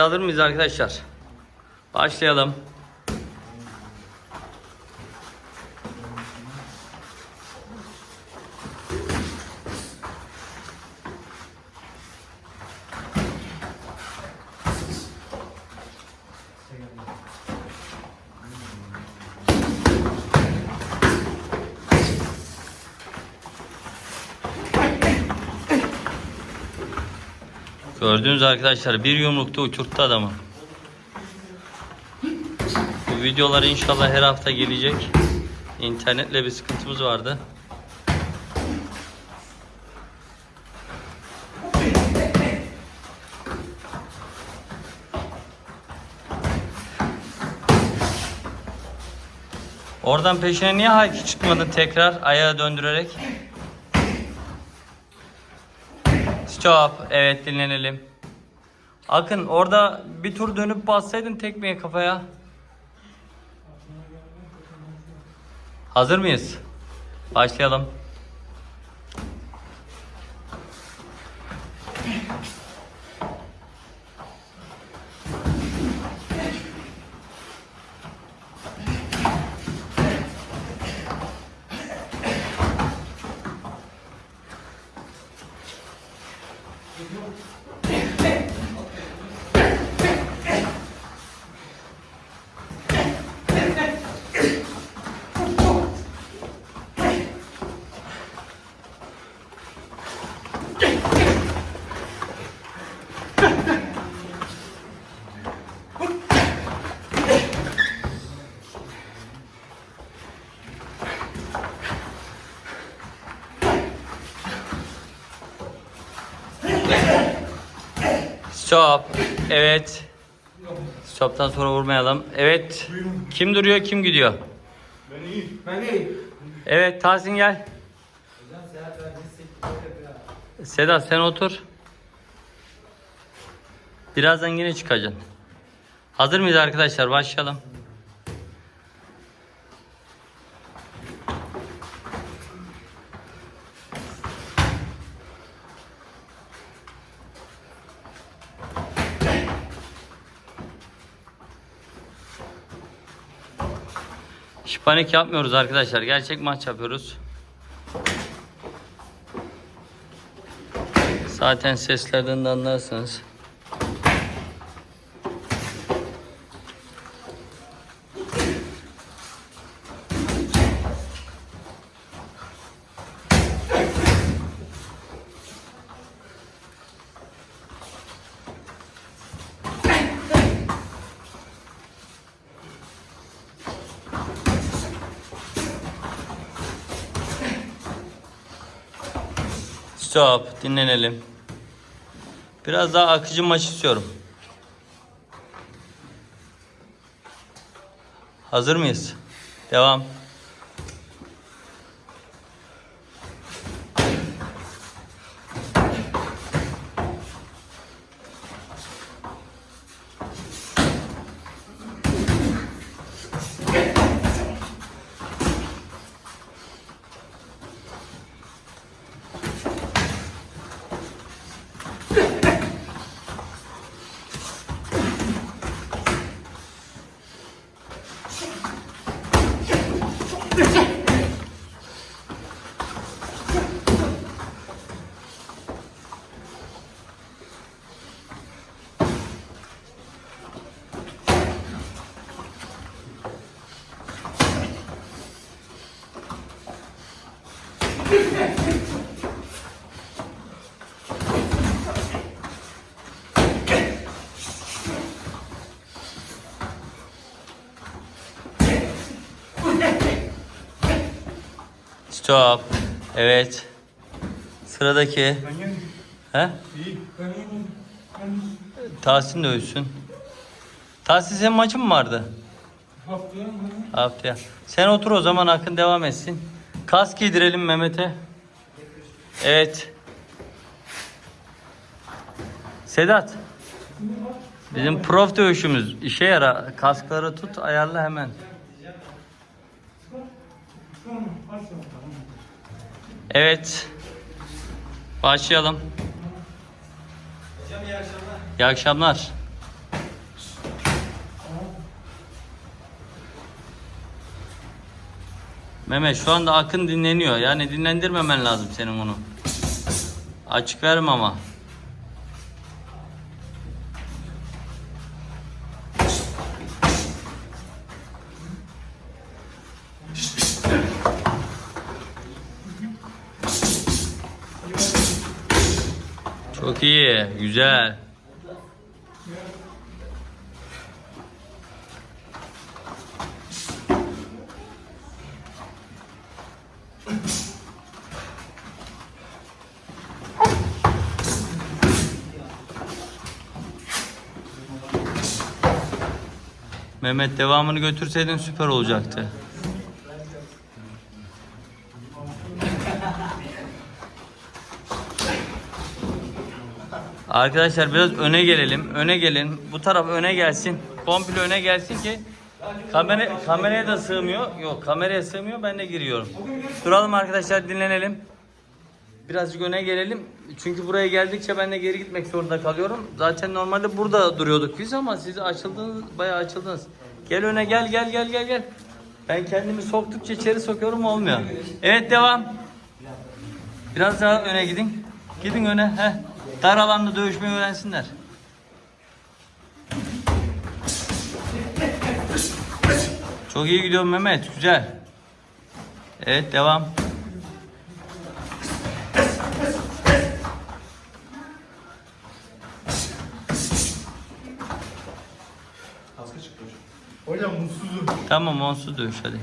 Hazır mıyız arkadaşlar? Başlayalım. Gördüğünüz arkadaşlar bir yumrukta uçurttu adamı. Bu videolar inşallah her hafta gelecek. İnternetle bir sıkıntımız vardı. Oradan peşine niye hayki çıkmadın tekrar ayağa döndürerek? Stop. Evet dinlenelim. Akın orada bir tur dönüp bassaydın tekmeye kafaya. Hazır mıyız? Başlayalım. Stop. Evet. Stop'tan sonra vurmayalım. Evet. Kim duruyor, kim gidiyor? Ben iyi. Evet, Tahsin gel. Sedat sen otur. Birazdan yine çıkacaksın. Hazır mıyız arkadaşlar? Başlayalım. Hiç panik yapmıyoruz arkadaşlar. Gerçek maç yapıyoruz. Zaten seslerden de anlarsınız. Stop. Dinlenelim. Biraz daha akıcı maç istiyorum. Hazır mıyız? Devam. Stop. Evet. Sıradaki. He? Tahsin de ölsün. Tahsin senin maçın mı vardı? haftaya? Haftaya. Sen otur o zaman Akın devam etsin. Kask giydirelim Mehmet'e. Evet. Sedat. Bizim prof dövüşümüz işe yara. Kaskları tut ayarla hemen. Tamam. Evet. Başlayalım. Hocam iyi akşamlar. İyi akşamlar. Mehmet şu anda akın dinleniyor. Yani dinlendirmemen lazım senin onu. Açık verme ama. Çok iyi, güzel. Mehmet devamını götürseydin süper olacaktı. Arkadaşlar biraz öne gelelim. Öne gelin. Bu taraf öne gelsin. Komple öne gelsin ki kamera kameraya da sığmıyor. Yok kameraya sığmıyor. Ben de giriyorum. Duralım arkadaşlar dinlenelim. Birazcık öne gelelim. Çünkü buraya geldikçe ben de geri gitmek zorunda kalıyorum. Zaten normalde burada duruyorduk biz ama siz açıldınız, bayağı açıldınız. Gel öne gel gel gel gel gel. Ben kendimi soktukça içeri sokuyorum olmuyor. Evet devam. Biraz daha öne gidin. Gidin öne. Heh. Dar alanda dövüşmeyi öğrensinler. Çok iyi gidiyor Mehmet. Güzel. Evet devam. Kaska çıktı hocam. Hocam mutsuzum. Tamam onsuz dövüş hadi.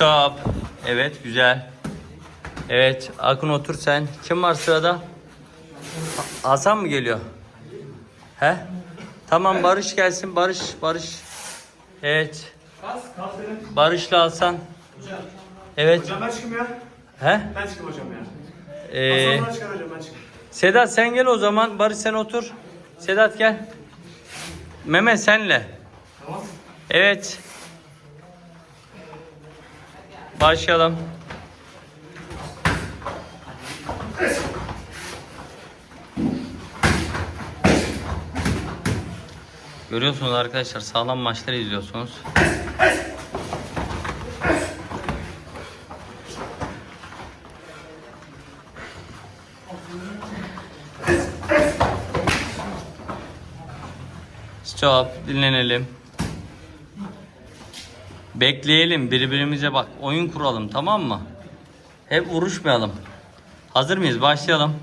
Stop. Evet güzel. Evet Akın otur sen. Kim var sırada? Hasan mı geliyor? He? Tamam Barış gelsin. Barış, Barış. Evet. Barış'la Hasan. Evet. Hocam ben çıkayım ya. He? Ben çıkayım hocam ya. Ee, Hasan çıkar hocam ben çıkayım. Sedat sen gel o zaman. Barış sen otur. Sedat gel. Mehmet senle. Tamam. Evet. Başlayalım. Görüyorsunuz arkadaşlar sağlam maçları izliyorsunuz. Stop, dinlenelim. Bekleyelim birbirimize bak oyun kuralım tamam mı? Hep vuruşmayalım. Hazır mıyız? Başlayalım.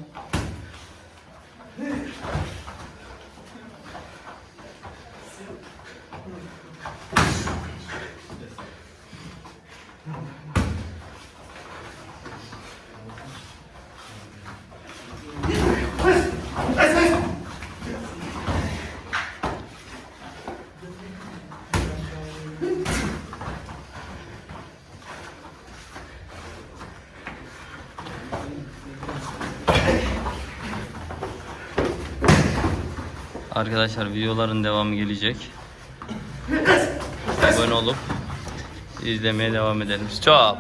Arkadaşlar videoların devamı gelecek. Abone olup izlemeye devam edelim. Stop.